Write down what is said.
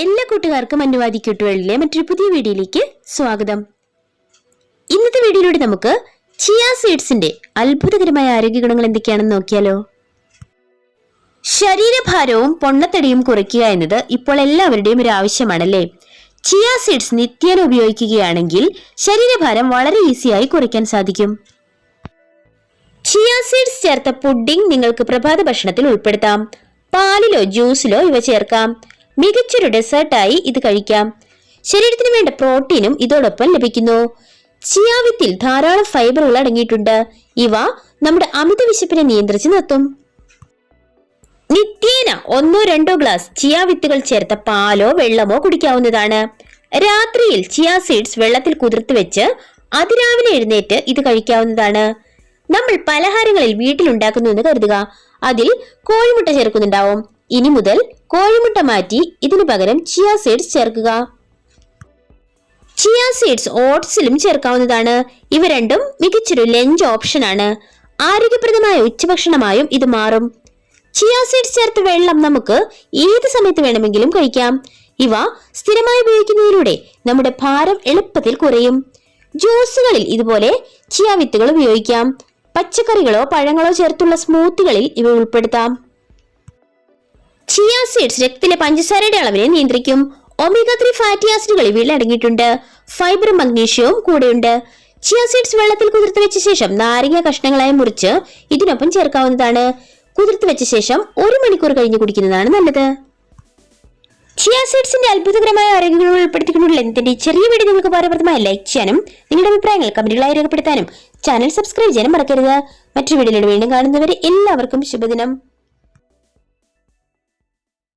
എല്ലാ കൂട്ടുകാർക്കും അനുവാദി ക്യൂട്ടുകളിലെ മറ്റൊരു പുതിയ വീഡിയോയിലേക്ക് സ്വാഗതം. ഇന്നത്തെ വീഡിയോയിലൂടെ നമുക്ക് ചിയ സീഡ്സിന്റെ അത്ഭുതകരമായ ആരോഗ്യ ഗുണങ്ങൾ എന്തൊക്കെയാണെന്ന് നോക്കിയാലോ? ശരീരഭാരവും പൊണ്ണത്തടിയും കുറയ്ക്കുക എന്നത് ഇപ്പോൾ എല്ലാവരുടെയും ഒരു ആവശ്യമാണല്ലേ? ചിയ സീഡ്സ് നിത്യേന ഉപയോഗിക്കുകയാണെങ്കിൽ ശരീരഭാരം വളരെ ഈസിയായി കുറയ്ക്കാൻ സാധിക്കും. ചിയ സീഡ്സ് ചേർത്ത പുഡിംഗ് നിങ്ങൾക്ക് പ്രഭാത ഭക്ഷണത്തിൽ ഉൾപ്പെടുത്താം. പാലിലോ ജ്യൂസിലോ ഇവ ചേർക്കാം. മികച്ചൊരു ഡെസേർട്ടായി ഇത് കഴിക്കാം. ശരീരത്തിന് വേണ്ട പ്രോട്ടീനും ഇതോടൊപ്പം ലഭിക്കുന്നു. ചിയാവിത്തിൽ ധാരാളം ഫൈബറുകൾ അടങ്ങിയിട്ടുണ്ട്. ഇവ നമ്മുടെ അമിത വിശപ്പിനെ നിയന്ത്രിച്ച് നിർത്തും. നിത്യേന ഒന്നോ രണ്ടോ ഗ്ലാസ് ചിയ വിത്തുകൾ ചേർത്ത പാലോ വെള്ളമോ കുടിക്കാവുന്നതാണ്. രാത്രിയിൽ ചിയാ സീഡ്സ് വെള്ളത്തിൽ കുതിർത്ത് വെച്ച് അതിരാവിലെ എഴുന്നേറ്റ് ഇത് കഴിക്കാവുന്നതാണ്. നമ്മൾ പലഹാരങ്ങളിൽ വീട്ടിലുണ്ടാക്കുന്നു എന്ന് കരുതുക. അതിൽ കോഴിമുട്ട ചേർക്കുന്നുണ്ടാവും. ഇനി മുതൽ കോഴിമുട്ട മാറ്റി ഇതിനു പകരം ചിയ സീഡ്സ് ചേർക്കുക. ചിയ സീഡ്സ് ഓട്സിലും ചേർക്കാവുന്നതാണ്. ഇവ രണ്ടും മികച്ചൊരു ലഞ്ച് ഓപ്ഷനാണ് ആരോഗ്യപ്രദമായ ഉച്ചഭക്ഷണമായും ഇത് മാറും. ചിയ സീഡ്സ് ചേർത്ത വെള്ളം നമുക്ക് ഏത് സമയത്ത് വേണമെങ്കിലും കഴിക്കാം. ഇവ സ്ഥിരമായി ഉപയോഗിക്കുന്നതിലൂടെ നമ്മുടെ ഭാരം എളുപ്പത്തിൽ കുറയും. ജ്യൂസുകളിൽ ഇതുപോലെ ചിയ വിത്തുകൾ ഉപയോഗിക്കാം. പച്ചക്കറികളോ പഴങ്ങളോ ചേർത്തുള്ള സ്മൂത്തികളിൽ ഇവ ഉൾപ്പെടുത്താം. ചിയ സീഡ്സ് രക്തത്തിലെ പഞ്ചസാരയുടെ അളവിനെ നിയന്ത്രിക്കും. ഒമേഗ ത്രീ ഫാറ്റി ആസിഡുകൾ ഇവയിൽ അടങ്ങിയിട്ടുണ്ട് ഫൈബറും മഗ്നീഷ്യവും കൂടെയുണ്ട്. ചിയ സീഡ്സ് വെള്ളത്തിൽ കുതിർത്ത് വെച്ച ശേഷം നാരങ്ങ കഷ്ണങ്ങളായി മുറിച്ച് ഇതിനൊപ്പം ചേർക്കാവുന്നതാണ്. കുതിർത്ത് വെച്ച ശേഷം ഒരു മണിക്കൂർ കഴിഞ്ഞ് കുടിക്കുന്നതാണ് നല്ലത്. ചിയ സീഡ്സിന്റെ അത്ഭുതകരമായ ആരോഗ്യങ്ങൾ ഉൾപ്പെടുത്തിക്കൊണ്ടുള്ള എന്തിന്റെ ചെറിയ വീഡിയോ നിങ്ങൾക്ക് ഉപകാരപ്രദമായി ലൈക്ക് ചെയ്യാനും നിങ്ങളുടെ അഭിപ്രായങ്ങൾ കമന്റുകളായി രേഖപ്പെടുത്താനും ചാനൽ സബ്സ്ക്രൈബ് ചെയ്യാനും മറക്കരുത്. മറ്റൊരു വീഡിയോയിലൂടെ വീണ്ടും കാണുന്നവരെ എല്ലാവർക്കും ശുഭദിനം.